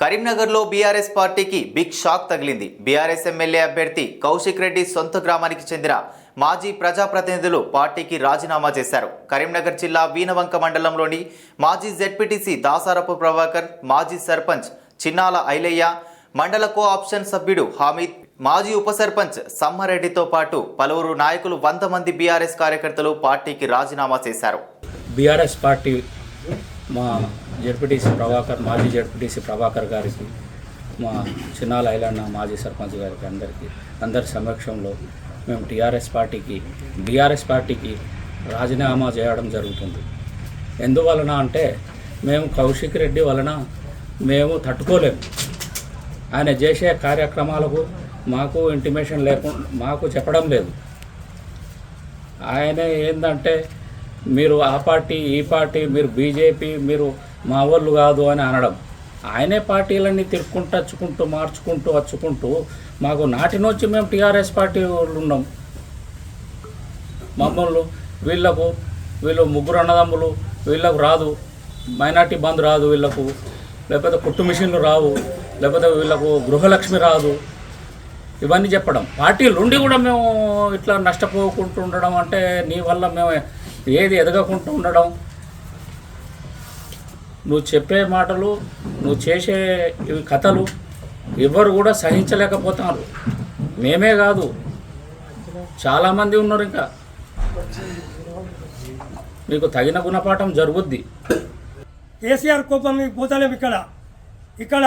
కరీంనగర్లో బీఆర్ఎస్ పార్టీకి big shock తగిలింది. బీఆర్ఎస్ ఎమ్మెల్యే అభ్యర్థి కౌశిక్ రెడ్డి సొంత గ్రామానికి చెందిన మాజీ ప్రజాప్రతినిధులు పార్టీకి రాజీనామా చేశారు. కరీంనగర్ జిల్లా వీనవంక మండలంలోని మాజీ జెడ్పీటీసీ దాసారపు ప్రభాకర్ మాజీ సర్పంచ్ చిన్నాల ఐలయ్య మండల కో ఆప్షన్ సభ్యుడు హామీద్ మాజీ ఉప సర్పంచ్ సమ్మారెడ్డితో పాటు పలువురు నాయకులు వంద మంది బీఆర్ఎస్ కార్యకర్తలు పార్టీకి రాజీనామా చేశారు. బీఆర్ఎస్ పార్టీ మా జడ్పీటీసీ ప్రభాకర్ మాజీ జడ్పీటీసీ ప్రభాకర్ గారికి మా చిన్నాల ఐలన్న మాజీ సర్పంచ్ గారికి అందరికీ అందరి సమక్షంలో మేము టీఆర్ఎస్ పార్టీకి బీఆర్ఎస్ పార్టీకి రాజీనామా చేయడం జరుగుతుంది. ఎందువలన అంటే మేము కౌశిక్ రెడ్డి వలన మేము తట్టుకోలేము ఆయన చేసే కార్యక్రమాలకు మాకు ఇంటిమేషన్ లేకుండా మాకు చెప్పడం లేదు. ఆయన ఏంటంటే మీరు ఆ పార్టీ ఈ పార్టీ మీరు బీజేపీ మీరు మా వాళ్ళు కాదు అని అనడం. ఆయనే పార్టీలన్నీ తిరుక్కుంటూ వచ్చుకుంటూ మార్చుకుంటూ వచ్చుకుంటూ మాకు నాటి నుంచి మేము టీఆర్ఎస్ పార్టీ వాళ్ళు ఉన్నాం. మమ్మల్ని వీళ్ళకు వీళ్ళు ముగ్గురు అన్నదమ్ములు వీళ్ళకు రాదు. మైనార్టీ బంద్ రాదు వీళ్ళకు. లేకపోతే కుట్టు మిషన్లు రావు. లేకపోతే వీళ్ళకు గృహలక్ష్మి రాదు. ఇవన్నీ చెప్పడం. పార్టీలు ఉండి కూడా మేము ఇట్లా నష్టపోకుంటుండడం అంటే నీ వల్ల మేము ఏది ఎదగకుండా ఉండడం. నువ్వు చెప్పే మాటలు నువ్వు చేసే ఇవి కథలు ఎవరు కూడా సహించలేకపోతున్నారు మేమే కాదు. చాలామంది ఉన్నారు ఇంకా. మీకు తగిన గుణపాఠం జరుగుద్ది. కేసీఆర్ కోపం మీకు పోతలేం ఇక్కడ. ఇక్కడ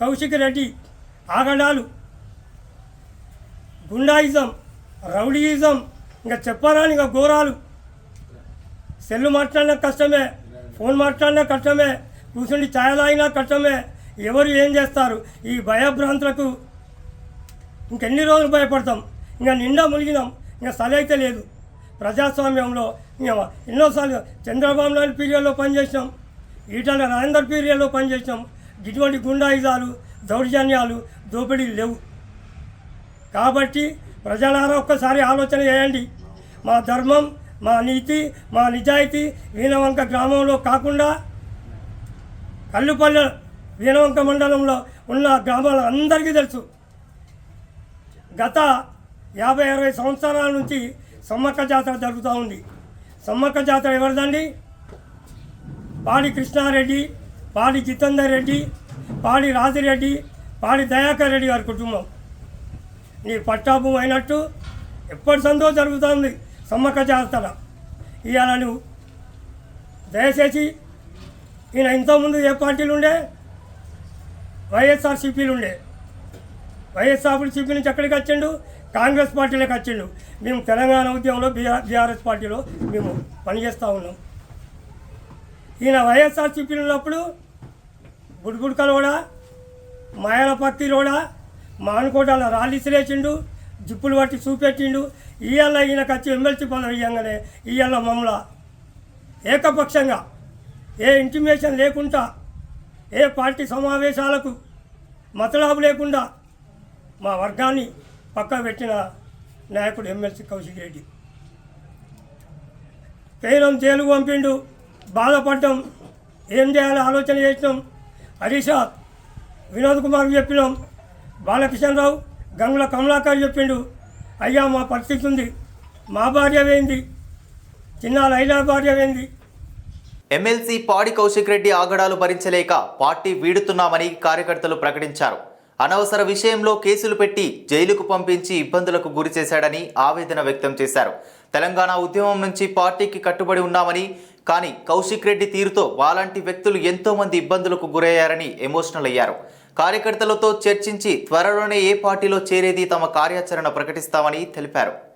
కౌశిక్ రెడ్డి ఆగడాలు. గుండాయిజం రౌడీయిజం ఇంకా చెప్పరాని ఇంకా ఘోరాలు. సెల్లు మాట్లాడినా కష్టమే ఫోన్ మాట్లాడినా కష్టమే కూర్చుండి ఛాయ్ తాగినా కష్టమే. ఎవరు ఏం చేస్తారు? ఈ భయభ్రాంతులకు ఇంకెన్ని రోజులు భయపడతాం? ఇంకా నిండా మునిగినాం. ఇంకా సలైతే లేదు. ప్రజాస్వామ్యంలో ఇంకా ఎన్నోసార్లు చంద్రబాబు నాయుడు పీరియడ్లో పనిచేసినాం. ఈటల రాజేందర్ పీరియడ్లో పనిచేసినాం. ఇటువంటి గుండాయుధాలు దౌర్జన్యాలు దోపిడీలు లేవు. కాబట్టి ప్రజలారా ఒక్కసారి ఆలోచన చేయండి. మా ధర్మం మా నీతి మా నిజాయితీ వీణవంక గ్రామంలో కాకుండా కల్లుపల్లె వీణవంక మండలంలో ఉన్న గ్రామాల అందరికీ తెలుసు. గత యాభై అరవై సంవత్సరాల నుంచి సమ్మక్క జాతర జరుగుతూ ఉంది. సమ్మక్క జాతర ఎవరిదండి? పాడి కృష్ణారెడ్డి పాడి జితేందర్ రెడ్డి పాడి రాజిరెడ్డి పాడి దయాకర్ రెడ్డి గారి కుటుంబం. నీ పట్టాభూమి అయినట్టు ఎప్పటి సందో జరుగుతుంది. సమ్మక్క జాతర ఇవాళ నువ్వు. దయచేసి ఈయన ఇంతకుముందు ఏ పార్టీలు ఉండే వైఎస్ఆర్సీపీలు ఉండే వైఎస్ఆర్సీపీ నుంచి ఎక్కడికి వచ్చిండు? కాంగ్రెస్ పార్టీలోకి వచ్చిండు. మేము తెలంగాణ ఉద్యమంలో బీఆర్ బీఆర్ఎస్ పార్టీలో మేము పనిచేస్తూ ఉన్నాం. ఈయన వైఎస్ఆర్సీపీలు ఉన్నప్పుడు బుడ్బుడ్కలోడా మాయలపక్కిలోడా మానుకోటాల రాలిసిరేసిండు జిప్పులు పట్టి చూపెట్టిండు. ఇవాళ ఈయనకు వచ్చి ఎమ్మెల్సీ పదవి ఇవ్వగానే ఇవాళ మమ్మల. ఏకపక్షంగా ఏ ఇంటిమేషన్ లేకుండా ఏ పార్టీ సమావేశాలకు మతలాభు లేకుండా మా వర్గాన్ని పక్క పెట్టిన నాయకుడు ఎమ్మెల్సీ కౌశిక్ రెడ్డి. పేరం తేలుగు పంపిండు. బాధపడ్డం. ఏం చేయాలో ఆలోచన చేసినాం. హరీషా వినోద్ కుమార్ చెప్పినాం. బాలకిషన్ రావు గంగుల కమలాకర్ చెప్పిండు అయ్యా మా పరిస్థితి ఉంది. మా భార్య వేయింది చిన్న లైలా భార్య వేయింది ఎమ్మెల్సీ పాడి కౌశిక్ రెడ్డి ఆగడాలు భరించలేక పార్టీ వీడుతున్నామని కార్యకర్తలు ప్రకటించారు. అనవసర విషయంలో కేసులు పెట్టి జైలుకు పంపించి ఇబ్బందులకు గురి చేశాడని ఆవేదన వ్యక్తం చేశారు. తెలంగాణ ఉద్యమం నుంచి పార్టీకి కట్టుబడి ఉన్నామని కానీ కౌశిక్ రెడ్డి తీరుతో వాలాంటి వ్యక్తులు ఎంతోమంది ఇబ్బందులకు గురయ్యారని ఎమోషనల్ అయ్యారు కార్యకర్తలతో చర్చించి త్వరలోనే ఏ పార్టీలో చేరేది తమ కార్యాచరణ ప్రకటిస్తామని తెలిపారు.